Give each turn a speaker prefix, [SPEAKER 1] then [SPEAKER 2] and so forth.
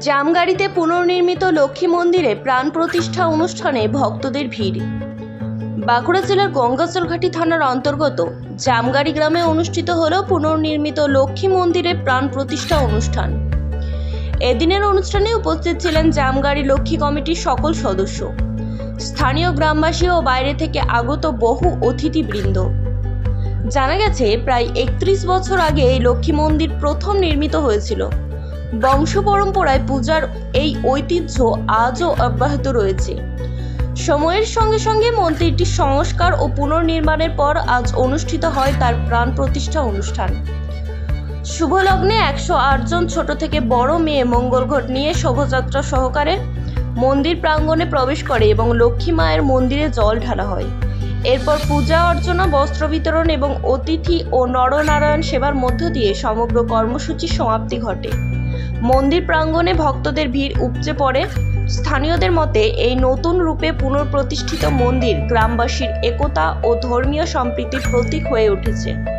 [SPEAKER 1] জামগাড়িতে পুনর্নির্মিত লক্ষ্মী মন্দিরে প্রাণ প্রতিষ্ঠা অনুষ্ঠানে ভক্তদের ভিড়। বাঁকুড়া জেলার গঙ্গাচরঘাটি থানার অন্তর্গত জামগাড়ি গ্রামে অনুষ্ঠিত হল পুনর্নির্মিত লক্ষ্মী মন্দিরে প্রাণ প্রতিষ্ঠা অনুষ্ঠান। এদিনের অনুষ্ঠানে উপস্থিত ছিলেন জামগাড়ি লক্ষ্মী কমিটির সকল সদস্য। স্থানীয় গ্রামবাসী ও বাইরে থেকে আগত বহু অতিথিবৃন্দ। জানা গেছে, প্রায় একত্রিশ বছর আগে এই লক্ষ্মী মন্দির প্রথম নির্মিত হয়েছিল। বংশ পরম্পরায় পূজার এই ঐতিহ্য আজও অব্যাহত রয়েছে। সময়ের সঙ্গে সঙ্গে মন্দিরটি সংস্কার ও পুনর্নির্মাণের পর আজ অনুষ্ঠিত হয় তার প্রাণ প্রতিষ্ঠা অনুষ্ঠান। শুভ লগ্নে একশো জন ছোট থেকে বড় মেয়ে মঙ্গল ঘট নিয়ে শোভাযাত্রা সহকারে মন্দির প্রাঙ্গণে প্রবেশ করে এবং লক্ষ্মী মায়ের মন্দিরে জল ঢালা হয়। এরপর পূজা অর্চনা, বস্ত্র বিতরণ এবং অতিথি ও নরনারায়ণ সেবার মধ্য দিয়ে সমগ্র কর্মসূচির সমাপ্তি ঘটে। মন্দির প্রাঙ্গণে ভক্তদের ভিড় উপচে পড়ে। স্থানীয়দের মতে, এই নতুন রূপে পুনঃপ্রতিষ্ঠিত মন্দির গ্রামবাসীর একতা ও ধর্মীয় সম্প্রীতির প্রতীক হয়ে উঠেছে।